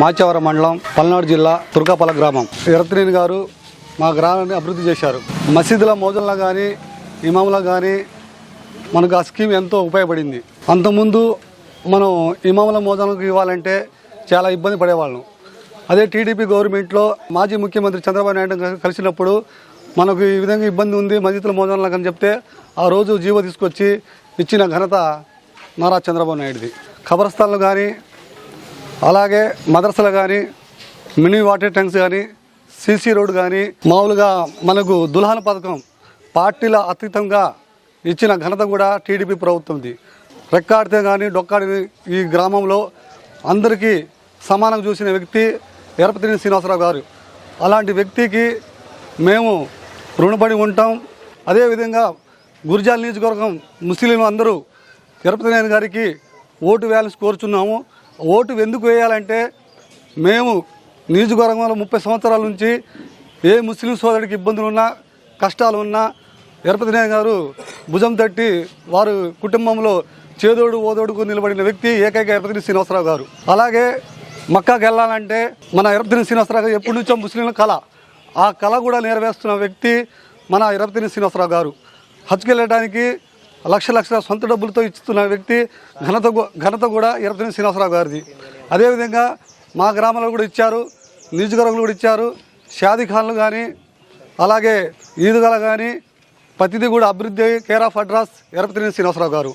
మాచవరం మండలం పల్నాడు జిల్లా తుర్కాపల గ్రామం. ఎరత్నేని గారు మా గ్రామాన్ని అభివృద్ధి చేశారు. మసీదుల మోజంలో కానీ ఇమాములో కానీ మనకు ఆ స్కీమ్ ఎంతో ఉపయోగపడింది. అంతకుముందు మనం ఇమాముల మోజంలకు ఇవ్వాలంటే చాలా ఇబ్బంది పడేవాళ్ళం. అదే టీడీపీ గవర్నమెంట్లో మాజీ ముఖ్యమంత్రి చంద్రబాబు నాయుడు కలిసినప్పుడు మనకు ఈ విధంగా ఇబ్బంది ఉంది మసీదుల మోజంలకు అని చెప్తే ఆ రోజు జీవో తీసుకొచ్చి ఇచ్చిన ఘనత నారా చంద్రబాబు నాయుడుది. ఖబరస్థాన్లు కానీ అలాగే మదర్సలు కానీ మినీ వాటర్ ట్యాంక్స్ కానీ సీసీ రోడ్ కానీ మామూలుగా మనకు దుల్హన్ పథకం పార్టీల అతీతంగా ఇచ్చిన ఘనత కూడా టీడీపీ ప్రభుత్వంది. రెక్కాడితే కానీ డొక్కాడి ఈ గ్రామంలో అందరికీ సమానం చూసిన వ్యక్తి ఎరపతిని శ్రీనివాసరావు గారు. అలాంటి వ్యక్తికి మేము రుణపడి ఉంటాం. అదేవిధంగా గురిజాల నియోజకవర్గం ముస్లింలు అందరూ తిరుపతి గారికి ఓటు వేయాలని కోరుచున్నాము. ఓటు ఎందుకు వేయాలంటే మేము నియోజకవర్గంలో ముప్పై సంవత్సరాల నుంచి ఏ ముస్లిం సోదరుడికి ఇబ్బందులు ఉన్నా కష్టాలు ఉన్నా తిరుపతి గారు భుజం తట్టి వారు కుటుంబంలో చేదోడు ఓదోడుకు నిలబడిన వ్యక్తి ఏకైక ఎరపతిని శ్రీనివాసరావు గారు. అలాగే మక్కాకి వెళ్ళాలంటే మన ఎరపతిని శ్రీనివాసరావు గారు ఎప్పటి నుంచో ముస్లింల కళ. ఆ కళ కూడా నెరవేరుస్తున్న వ్యక్తి మన ఎరపతిని శ్రీనివాసరావు గారు. హజ్కి వెళ్ళడానికి లక్ష లక్షల సొంత డబ్బులతో ఇస్తున్న వ్యక్తి ఘనత ఘనత కూడా ఎరపతిని శ్రీనివాసరావు గారిది. అదేవిధంగా మా గ్రామంలో కూడా ఇచ్చారు నియోజకవర్గంలో కూడా ఇచ్చారు షాదీ ఖాన్లు కానీ అలాగే ఈదుగల కానీ ప్రతిదీ కూడా అభివృద్ధి care of address Erapatini Srinivasarao garu.